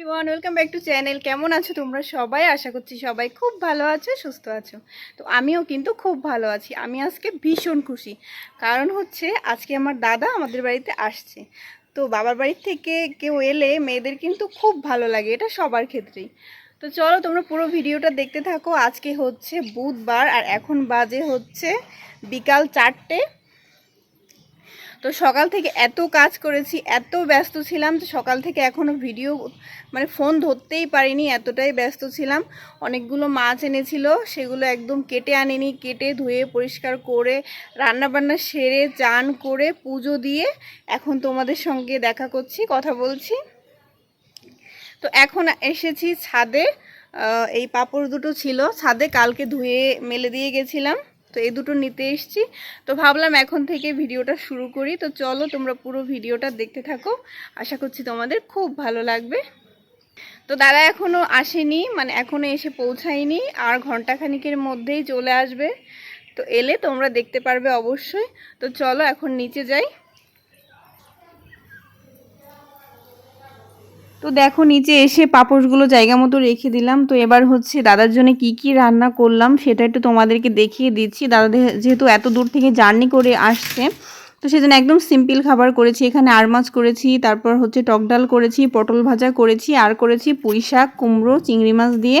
Everyone welcome back to channel কেমন আছো তোমরা সবাই? আশা করছি সবাই খুব ভালো আছো, সুস্থ আছো। তো আমিও কিন্তু খুব ভালো আছি। আমি আজকে ভীষণ খুশি। কারণ হচ্ছে, আজকে আমার দাদা আমাদের বাড়িতে আসছে। তো বাবার বাড়ির থেকে কেউ এলে মেয়েদের কিন্তু খুব ভালো লাগে, এটা সবার ক্ষেত্রেই। তো চলো তোমরা পুরো ভিডিওটা দেখতে থাকো। আজকে হচ্ছে বুধবার, আর এখন বাজে হচ্ছে বিকাল চারটে। তো সকাল থেকে এত কাজ করেছি, এত ব্যস্ত ছিলাম তো সকাল থেকে এখনও ভিডিও মানে ফোন ধরতেই পারিনি, এতটাই ব্যস্ত ছিলাম। অনেকগুলো মাছ এনেছিল, সেগুলো একদম কেটে আনিনি, কেটে ধুয়ে পরিষ্কার করে, রান্নাবান্না সেরে, চান করে, পুজো দিয়ে এখন তোমাদের সঙ্গে দেখা করছি, কথা বলছি। তো এখন এসেছি ছাদে এই পাপড় দুটো ছিল, ছাদে কালকে ধুয়ে মেলে দিয়ে গেছিলাম। তো এই দুটো নিতে এসছি। তো ভাবলাম এখন থেকে ভিডিওটা শুরু করি। তো চলো তোমরা পুরো ভিডিওটা দেখতে থাকো। আশা করছি তোমাদের খুব ভালো লাগবে। তো দাদা এখনও আসেনি মানে এখনও এসে পৌঁছায়নি আর ঘন্টাখানিকের মধ্যেই চলে আসবে। তো এলে তোমরা দেখতে পারবে অবশ্যই। তো চলো এখন নিচে যাই। তো দেখো নিচে এসে পাপোশগুলো জায়গা মতো রেখে দিলাম। তো এবার হচ্ছে দাদার জন্য কি কি রান্না করলাম সেটা একটু তোমাদেরকে দেখিয়ে দিচ্ছি। দাদা যেহেতু এত দূর থেকে জার্নি করে আসছে, তো সেজন্য একদম সিম্পল খাবার করেছি। এখানে আর মাছ করেছি, তারপর হচ্ছে টক ডাল করেছি, পটল ভাজা করেছি, আর করেছি পুঁই শাক, কুমড়ো, চিংড়ি মাছ দিয়ে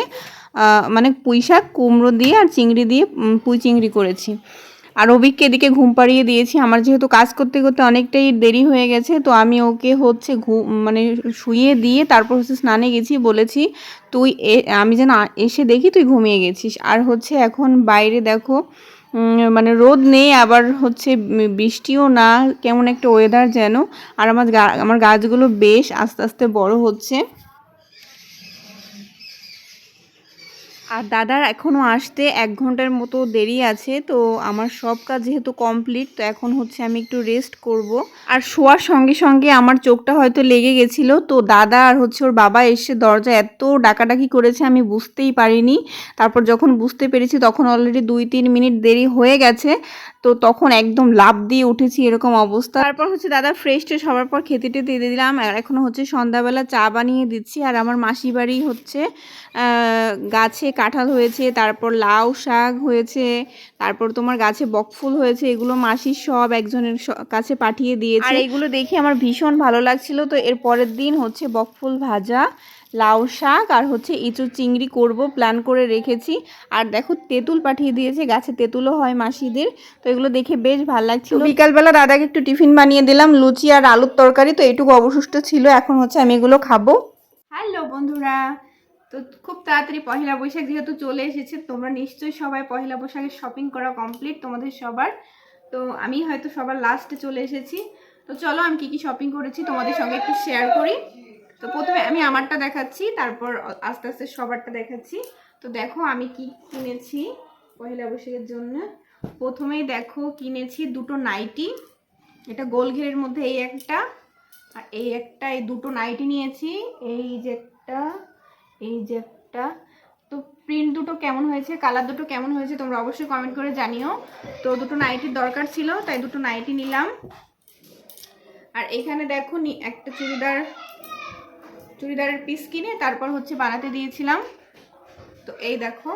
মানে পুঁই শাক, কুমড়ো দিয়ে, আর চিংড়ি দিয়ে পুঁই চিংড়ি করেছি। আর অভিককে এদিকে ঘুম পাড়িয়ে দিয়েছি। আমার যেহেতু কাজ করতে করতে অনেকটাই দেরি হয়ে গেছে, তো আমি ওকে হচ্ছে ঘুম মানে শুয়ে দিয়ে তারপর হচ্ছে স্নানে গেছি, বলেছি, তুই আমি যেন এসে দেখি তুই ঘুমিয়ে গেছিস। আর হচ্ছে এখন বাইরে দেখো মানে রোদ নেই, আবার হচ্ছে বৃষ্টিও না, কেমন একটা ওয়েদার যেন। আর আমার আমার গাছগুলো বেশ আস্তে আস্তে বড় হচ্ছে। আর দাদার এখনও আসতে এক ঘণ্টার মতো দেরি আছে, তো আমার সব কাজ যেহেতু কমপ্লিট তো এখন হচ্ছে আমি একটু রেস্ট করব। আর শোয়ার সঙ্গে সঙ্গে আমার চোখটা হয়তো লেগে গেছিল, তো দাদা আর হচ্ছে ওর বাবা এসে দরজা এত ডাকাডাকি করেছে আমি বুঝতেই পারিনি। তারপর যখন বুঝতে পেরেছি তখন অলরেডি দুই তিন মিনিট দেরি হয়ে গেছে তো তখন একদম লাভ দিয়ে উঠেছি এরকম অবস্থা। তারপর হচ্ছে দাদা ফ্রেশ ট্রেশ হওয়ার পর খেতে টেতে দিয়ে দিলাম। আর এখন হচ্ছে সন্ধ্যাবেলা চা বানিয়ে দিচ্ছি। আর আমার মাসি বাড়ি হচ্ছে গাছে কাঁঠাল হয়েছে, তারপর লাউ শাক হয়েছে, তারপর তোমার গাছে বকফুল হয়েছে, এগুলো মাসির সব একজনের কাছে পাঠিয়ে দিয়েছে। আর এগুলো দেখে আমার ভীষণ ভালো লাগছিল। তো এর পরের দিন হচ্ছে বকফুল ভাজা। লাউ শাক আর হচ্ছে ইঁচু চিংড়ি করব প্ল্যান করে রেখেছি। আর দেখো তেঁতুল পাঠিয়ে দিয়েছে গাছে তেঁতুলও হয় মাসিদের তো এগুলো দেখে বেশ ভালো লাগছিল। বিকালবেলা দাদাকে একটু টিফিন বানিয়ে দিলাম লুচি আর আলুর তরকারি তো এইটুকু অবশিষ্ট ছিল এখন হচ্ছে আমি এগুলো খাব। হ্যালো বন্ধুরা তো খুব তাড়াতাড়ি পহেলা বৈশাখ যেহেতু চলে এসেছে তোমরা নিশ্চয়ই সবাই পহেলা বৈশাখের শপিং করা কমপ্লিট তোমাদের সবার। তো আমি হয়তো সবার লাস্টে চলে এসেছি। তো চলো আমি কি কি শপিং করেছি তোমাদের সঙ্গে একটু শেয়ার করি। তো প্রথমে আমি আমারটা দেখাচ্ছি, তারপর আস্তে আস্তে সবারটা দেখাচ্ছি। তো দেখো আমি কি কিনেছি পয়লা বৈশাখের জন্য। প্রথমেই দেখো কিনেছি দুটো নাইটি, এটা গোল ঘেরের মধ্যে এই একটা, আর এই একটা, এই দুটো নাইটি নিয়েছি, এই যে একটা, এই যে একটা। তো প্রিন্ট দুটো কেমন হয়েছে, কালার দুটো কেমন হয়েছে তোমরা অবশ্যই কমেন্ট করে জানিও। তো দুটো নাইটির দরকার ছিল, তাই দুটো নাইটি নিলাম। আর এখানে দেখো একটা চুড়িদার চুড়িদারের পিস কিনে তারপর হচ্ছে বানাতে দিয়েছিলাম। তো এই দেখো।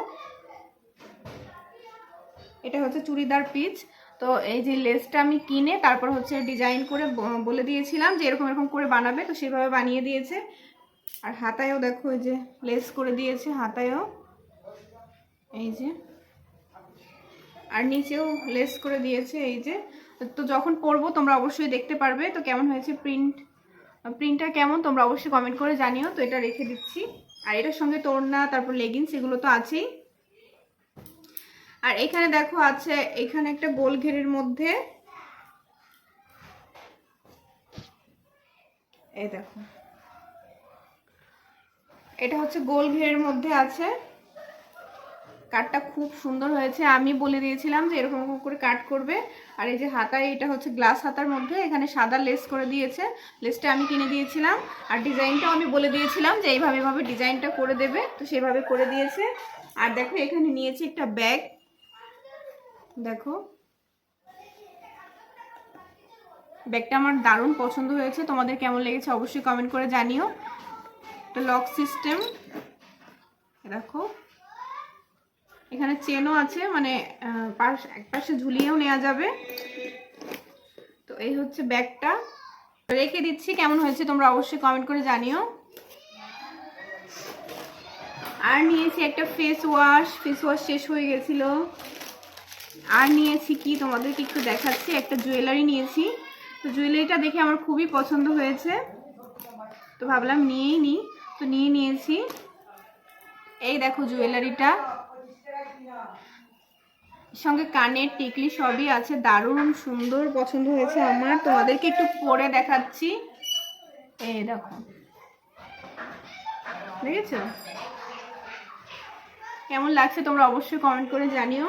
এটা হচ্ছে চুড়িদার পিস তো এই যে লেসটা আমি কিনে তারপর হচ্ছে ডিজাইন করে বলে দিয়েছিলাম যে এরকম এরকম করে বানাবে, তো সেভাবে বানিয়ে দিয়েছে। আর হাতায়ও দেখো এই যে লেস করে দিয়েছে, হাতায়ও। এই যে। আর নিচেও লেস করে দিয়েছে, এই যে। তো যখন পরবো তোমরা অবশ্যই দেখতে পারবে। তো কেমন হয়েছে প্রিন্ট প্রিন্টটা কেমন তোমরা অবশ্যই কমেন্ট করে জানিও। তো এটা রেখে দিচ্ছি। আর এটার সঙ্গে তোড়না, তারপর লেগিংস এগুলো তো আছেই। আর এখানে দেখো আছে, এখানে একটা গোল ঘেরের মধ্যে এই দেখো। এটা হচ্ছে গোল ঘেরের মধ্যে আছে। কাটটা খুব সুন্দর হয়েছে। আমি বলে দিয়েছিলাম যে এরকম এরকম করে কাট করবে। আর এই যে হাতায় এটা হচ্ছে গ্লাস হাতার মধ্যে। এখানে সাদা লেস করে দিয়েছে। লেসটা আমি কিনে দিয়েছিলাম। আর ডিজাইনটাও আমি বলে দিয়েছিলাম যে এইভাবে এভাবে ডিজাইনটা করে দেবে। তো সেভাবে করে দিয়েছে। আর দেখো, এখানে নিয়েছি একটা ব্যাগ দেখো। ব্যাগটা আমার দারুণ পছন্দ হয়েছে। তোমাদের কেমন লেগেছে অবশ্যই কমেন্ট করে জানিও। একটা লক সিস্টেম দেখো। এখানে চেনও আছে মানে পাশ, এক পাশে ঝুলিয়েও নেওয়া যাবে। তো এই হচ্ছে ব্যাগটা। রেখে দিচ্ছি, কেমন হয়েছে তোমরা অবশ্যই কমেন্ট করে জানিও। আর নিয়েছি একটা ফেস ওয়াশ ফেস ওয়াশ শেষ হয়ে গেছিল। আর নিয়েছি কি, তোমাদেরকে একটু দেখাচ্ছি, একটা জুয়েলারি নিয়েছি। তো জুয়েলারিটা দেখে আমার খুবই পছন্দ হয়েছে। তো ভাবলাম নিয়েই নিই তো নিয়ে নিয়েছি। এই দেখো জুয়েলারিটা সঙ্গে কানের টিকলি সবই আছে, দারুণ সুন্দর পছন্দ হয়েছে আমার। তোমাদেরকে একটু পরে দেখাচ্ছি। এই দেখো। দেখেছ? কেমন লাগছে তোমরা অবশ্যই কমেন্ট করে জানিও।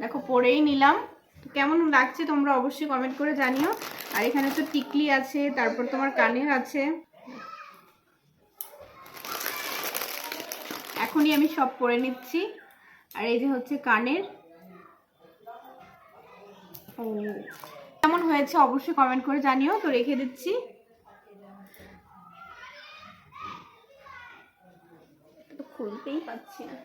দেখো, পরেই নিলাম। কেমন লাগছে তোমরা অবশ্যই কমেন্ট করে জানিও। আর এখানে তো টিকলি আছে, তারপর তোমার কানের আছে। এখনই আমি সব পরে নিচ্ছি। আর এই যে হচ্ছে কানের। ও, কেমন হয়েছে অবশ্যই কমেন্ট করে জানিও। তো রেখে দিচ্ছি। খুলতেই পাচ্ছি না।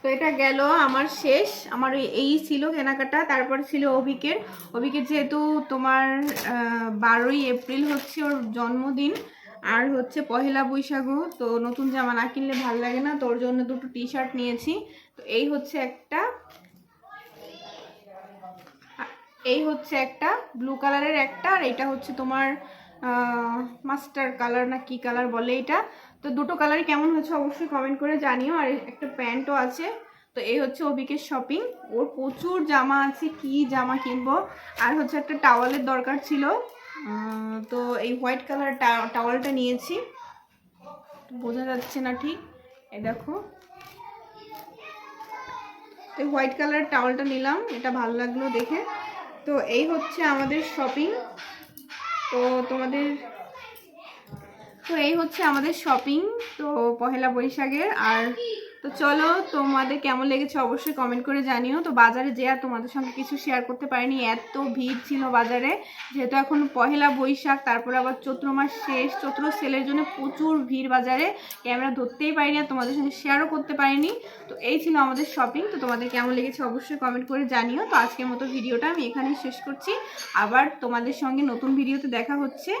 তো এটা গেল আমার শেষ। আমার এই ছিল কেনাকাটা, তারপর ছিল অভিকের। অভিকের যেহেতু তোমার বারোই এপ্রিল হচ্ছে ওর জন্মদিন আর হচ্ছে পহেলা বৈশাখও, তো নতুন জামা না কিনলে ভালো লাগে না তোর জন্য দুটো টি শার্ট নিয়েছি। তো এই হচ্ছে একটা, এই হচ্ছে একটা ব্লু কালারের একটা, আর এটা হচ্ছে তোমার মাস্টার কালার না কি কালার বলে এটা। তো দুটো কালারই কেমন হয়েছে অবশ্যই কমেন্ট করে জানিও, আর একটা প্যান্টও আছে। তো এই হচ্ছে অবিকের শপিং ওর প্রচুর জামা আছে, কি জামা কিনবো। আর হচ্ছে একটা টাওয়ালের দরকার ছিল। তো এই হোয়াইট কালার টাওয়ালটা নিয়েছি। বোঝা যাচ্ছে না ঠিক? এই দেখো। তো হোয়াইট কালারের টাওয়ালটা নিলাম, এটা ভালো লাগল দেখে। তো এই হচ্ছে আমাদের শপিং। তো তোমাদের তো এই হচ্ছে আমাদের শপিং, তো পহেলা বৈশাখের। আর তো চলো, তোমাদের কেমন লেগেছে অবশ্যই কমেন্ট করে জানিও। তো বাজারে যে আর তোমাদের সঙ্গে কিছু শেয়ার করতে পারিনি, এত ভিড় ছিল বাজারে। যেহেতু এখন পহেলা বৈশাখ, তারপরে আবার চৈত্র মাস শেষ। চৈত্র সেলের জন্য প্রচুর ভিড় বাজারে। ক্যামেরা ধরতেই পারিনি আর তোমাদের সঙ্গে শেয়ারও করতে পারিনি। তো এই ছিল আমাদের শপিং তো তোমাদের কেমন লেগেছে অবশ্যই কমেন্ট করে জানিও। তো আজকের মতো ভিডিওটা আমি এখানেই শেষ করছি। আবার তোমাদের সঙ্গে নতুন ভিডিওতে দেখা হচ্ছে।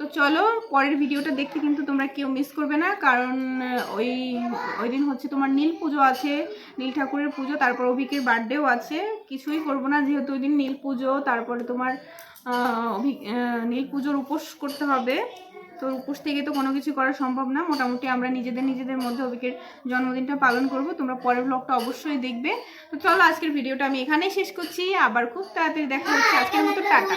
তো চলো, পরের ভিডিওটা দেখতে কিন্তু তোমরা কেউ মিস করবে না, কারণ ওই ওই দিন হচ্ছে তোমার নীল পুজো আছে, নীল ঠাকুরের পুজো, তারপর অভিকের বার্থডেও আছে, কিছুই করব না, যেহেতু ওই দিন নীল পুজো, তারপরে তোমার অভি নীল পুজোর উপোস করতে হবে। তো উপোস থেকে তো কোনো কিছু করা সম্ভব না, মোটামুটি আমরা নিজেদের নিজেদের মধ্যে অভিকের জন্মদিনটা পালন করব, তোমরা পরের ব্লগটা অবশ্যই দেখবে। তো চলো, আজকের ভিডিওটা আমি এখানেই শেষ করছি, আবার খুব তাড়াতাড়ি দেখা হচ্ছে, আজকের মতো টাটা।